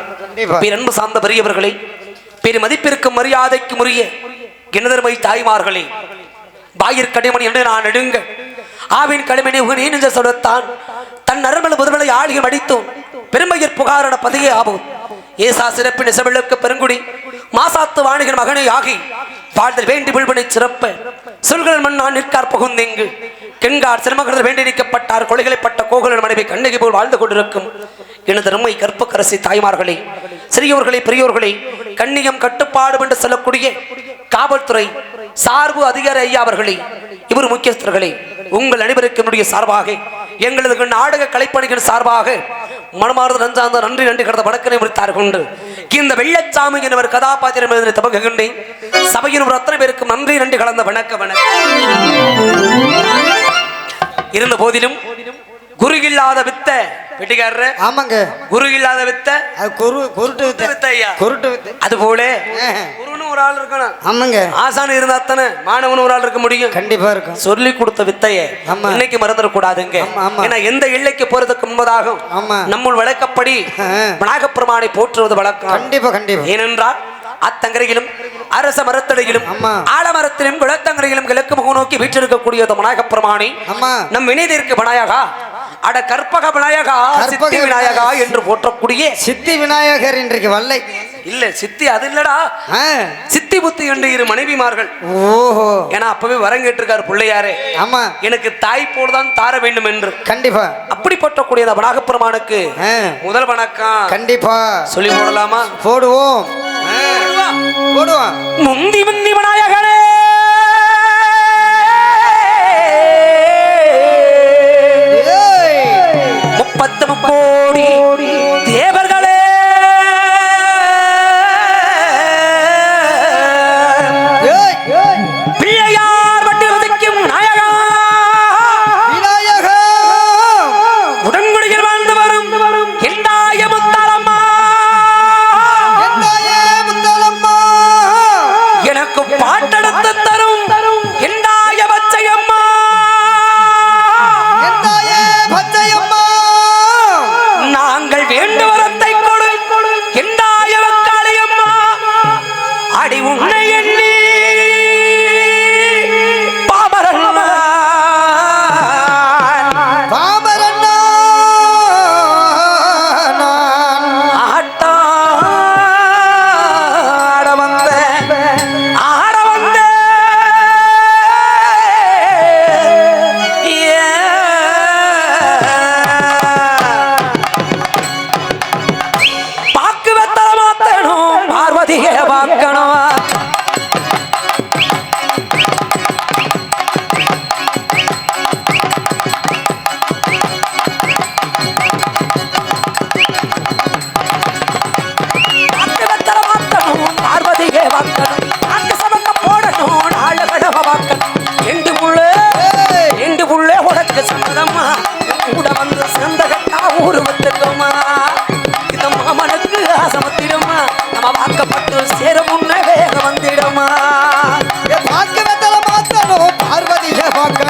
கண்டிப்பா. பேரன்பு சார்ந்த பெரியவர்களே பெரு மதிப்பிற்கு மரியாதைக்கு உரிய கிணதர்மை தாய்மார்களே? பாயிர் கடைமணி என்று நான் நெடுங்க. ஆவின் கடைமணி உகனே நின்ற சொல்லத்தான் தன் நரம்பல் முதல்களை ஆளிகள் அடித்தோம். பெருமையர் புகாரண பதியே ஆகும் ஏசா சிறப்பின் இசவிழுக்கு பெருங்குடி. மாசாத்து வாணிகன் மகனை ஆகி வாழ்தல் வேண்டி விழ்வனை சிறப்ப. சொல்கள் மண் நான் நிற்கார் புகுந்தெங்கு கெண்கார் சிரமகள் வேண்டி நிற்கப்பட்டார் கொலைகளைப்பட்ட கோகுலன் மனைவி கண்ணகி போல் வாழ்ந்து கொண்டிருக்கும். எனது அருமை கற்பக்கரசி தாய்மார்களே சிறியோர்களே பெரியோர்களே கண்ணியம் கட்டுப்பாடு என்று சொல்லக்கூடிய காவல்துறை சார்பு அதிகாரி ஐயா அவர்களே இவர் முக்கியஸ்தர்களே உங்கள் அனைவருக்கு என்னுடைய சார்பாக எங்களது நாடக கலைப்பணிகள் சார்பாக மனமார்ந்த நன்றாந்த நன்றி நன்றி கடந்த வணக்கனை முடித்தார் கொண்டு இந்த வெள்ளச்சாமி என்பவர் கதாபாத்திரம் எழுதின தபகுகின்றேன் சபையின் ஒரு அத்தனை பேருக்கு நன்றி நன்றி கலந்த வணக்க வணக்கம். இருந்த போதிலும் குரு இல்லாத வித்த வெட்டிக்காரர்? ஆமாங்க. குரு இல்லாத வித்த? குரு குருட்டு வித்தை. வித்த ஐயா. குருட்டு வித்தை. அது போல. குருன்னு ஒரு ஆள் இருக்கணும். ஆமாங்க. ஆசான் இருந்தா தானே மாணவன் ஒரு ஆள் இருக்க முடியும். கண்டிப்பா இருக்கும். சொல்லி கொடுத்த வித்தைய. இன்னைக்கு மறந்துடக்கூடாதுங்க. ஆமா, ஆமா. ஏன்னா எந்த எல்லைக்கு போறதுக்கு முன்பதாகும். ஆமா. நம்முள் வழக்கப்படி ஆ. விநாயகப்பெருமானை போற்றுவது வழக்கம். கண்டிப்பா கண்டிப்பா. ஏனென்றால் அத்தங்கரையிலும் அரச மரத்தடையிலும். ஆலமரத்திலும் குளத்தங்கரையிலும் கிழக்கு முகம் நோக்கி வீற்றிருக்கக்கூடிய விநாயகப்பெருமானை ஆமா. நம் வினைதிற்கு விநாயகா. அட கற்பக விநாயகா சித்தி விநாயகா. என்று போற்றக்கூடிய சித்தி விநாயகர் இன்றைக்கு வல்லை. இல்ல சித்தி அது இல்லடா. சித்தி புத்தி என்று இரு மனைவிமார்கள். ஓஹோ. ஏன்னா அப்பவே வரம் கேட்டிருக்காரு பிள்ளையாரே. ஆமா. எனக்கு தாய் போல்தான் தார வேண்டும் என்று. கண்டிப்பா. அப்படி போற்றக்கூடிய அந்த வராகப்பெருமானுக்கு ஆ. முதல் வணக்கம். கண்டிப்பா. சொல்லி போடலாமா? போடுவோம். போடுவோம். முந்தி முந்தி விநாயகனே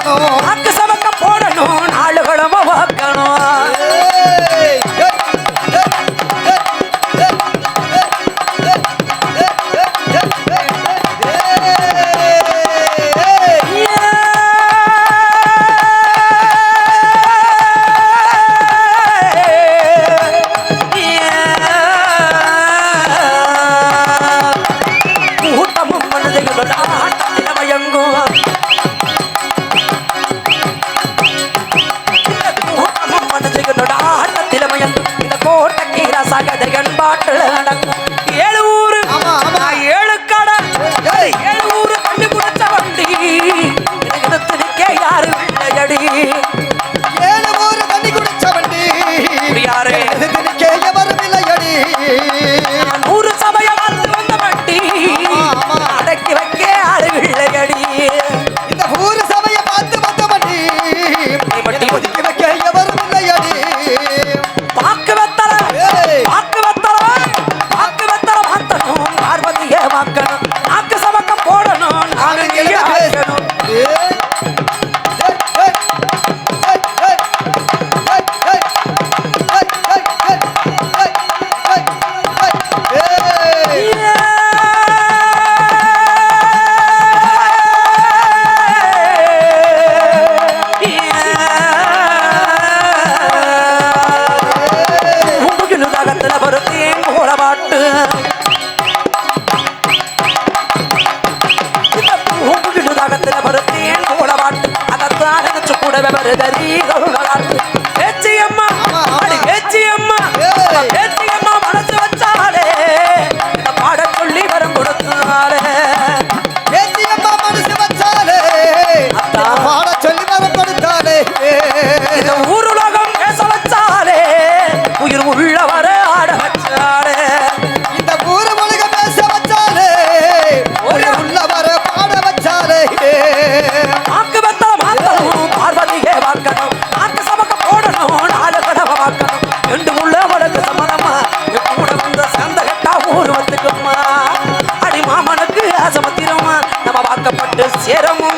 Oh, ரசகதைகள் பாட்டில் நடக்கும்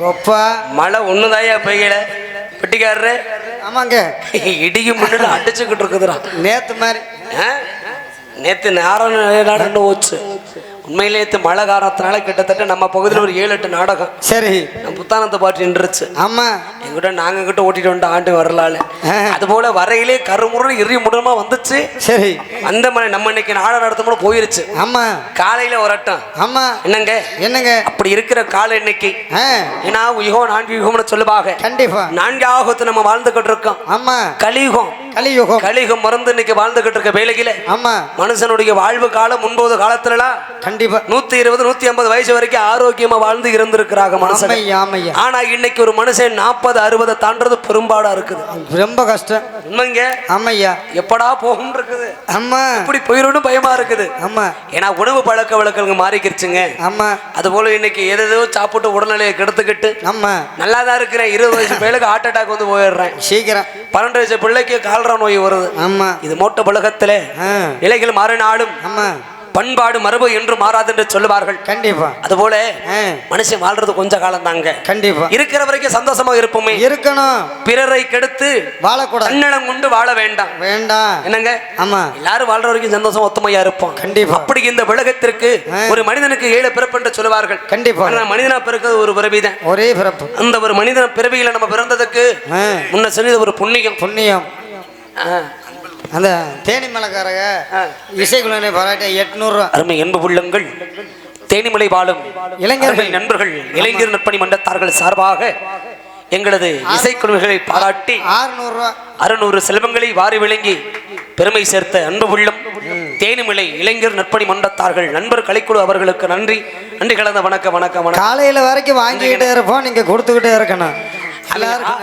கொப்பா மழை ஒண்ணுதாயா பெய்யல? பெட்டிக்காரரு. ஆமாங்க. இடியும் முன்னாடி அடிச்சுக்கிட்டு இருக்குதுடா. நேத்து மாதிரி? நேத்து நேரம் நடந்து போச்சு உண்மையிலே மழை காரணத்தினால கிட்டத்தட்ட நம்ம பகுதியில் ஒரு ஏழு எட்டு நாடகம். சரி. நம்ம புத்தானத்தை பாட்டு நின்றுச்சு ஆமா. எங்கிட்ட நாங்க கிட்ட ஓட்டிட்டு வந்துட்டு ஆண்டு வரலால. அது போல வரையிலே கருமுறை இறுதி முடமா வந்துச்சு. சரி. அந்த மாதிரி நம்ம இன்னைக்கு நாடகம் நடத்தணும் போயிருச்சு. ஆமா. காலையில வரட்டும் ஆமா. என்னங்க? என்னங்க? அப்படி இருக்கிற கால இன்னைக்கு. ஏன்னா யுகம் நான்கு யுகம்னு சொல்லுவாங்க. கண்டிப்பா. நான்கு ஆகத்தை நம்ம வாழ்ந்துகிட்டு இருக்கோம். ஆமா. கலியுகம். கலியுகம். கலியுகம் மறந்து இன்னைக்கு வாழ்ந்துகிட்டு இருக்க வேலையில. ஆமா. மனுஷனுடைய வாழ்வு காலம் முன்போது காலத்துலலாம் கண்டிப்பா. நூத்தி இருபது நூத்தி ஐம்பது வயசு வரைக்கும் ஆரோக்கியமா வாழ்ந்து இருந்திருக்கிறாங்க மனுஷன் ஆனா இன்னைக்கு ஒரு மனுஷன் நாற்பது அறுபதை தாண்டது பெரும்பாடா இருக்குது. ரொம்ப கஷ்டம். உண்மைங்க? ஆமையா? எப்படா போகும் இருக்குது. ஆமா. இப்படி போயிடும் பயமா இருக்குது. ஆமா. ஏன்னா உணவு பழக்க வழக்கங்கள் மாறிக்கிருச்சுங்க. ஆமா. அது போல இன்னைக்கு எதோ சாப்பிட்டு உடல்நிலையை கெடுத்துக்கிட்டு ஆமா. நல்லா தான் இருக்கிறேன். இருபது வயசு பிள்ளைக்கு ஹார்ட் அட்டாக் வந்து போயிடுறேன். சீக்கிரம். பன்னெண்டு வயசு பிள்ளைக்கு கால்ரா நோய் வருது. ஆமா. இது மோட்ட பழக்கத்துல நிலைகள் மாறினாலும் ஆமா. பண்பாடு மரபு என்று மாறாது என்று சொல்லுவார்கள். கண்டிப்பா. அதுபோல மனுஷன் வாழ்றது கொஞ்ச காலம் தாங்க கண்டிப்பா. இருக்கிற வரைக்கும் சந்தோஷமா இருப்போமே. இருக்கணும். பிறரை கெடுத்து வாழக்கூடாது. தன்னலம் கொண்டு வாழ வேண்டாம். வேண்டாம். என்னங்க? ஆமா. எல்லாரும் வாழ்ற வரைக்கும் சந்தோஷம் ஒத்துமையா இருப்போம். கண்டிப்பா. அப்படி இந்த உலகத்திற்கு. ஒரு மனிதனுக்கு ஏழு பிறப்பு என்று சொல்லுவார்கள். கண்டிப்பா. மனிதனா பிறக்கிறது ஒரு பிறவிதான் ஒரே பிறப்பு. அந்த ஒரு மனிதன பிறவியில நம்ம பிறந்ததுக்கு முன்ன செஞ்சது ஒரு புண்ணியம். புண்ணியம். ஆ. அந்த தேனி மலைக்காரங்க ஆ. இசைக்குழுவினை பாராட்ட எட்நூறுரூவா அருமை என்பு உள்ளங்கள் தேனிமலை வாழும் இளைஞர்கள். நண்பர்கள் இளைஞர் நற்பணி மன்றத்தார்கள் சார்பாக எங்களது இசைக்குழுவிகளை பாராட்டி ஆறுநூறுவா அறுநூறு செல்வங்களை வாரி விளங்கி பெருமை சேர்த்த அன்பு உள்ளம் தேனிமலை இளைஞர் நற்பணி மன்றத்தார்கள் நண்பர் கலைக்குழு அவர்களுக்கு நன்றி. நன்றி கலந்த வணக்கம் வணக்கம் காலையில வரைக்கும் வாங்கிக்கிட்டே இருப்போம் நீங்க கொடுத்துக்கிட்டே இருக்கணும். எல்லாருக்கும்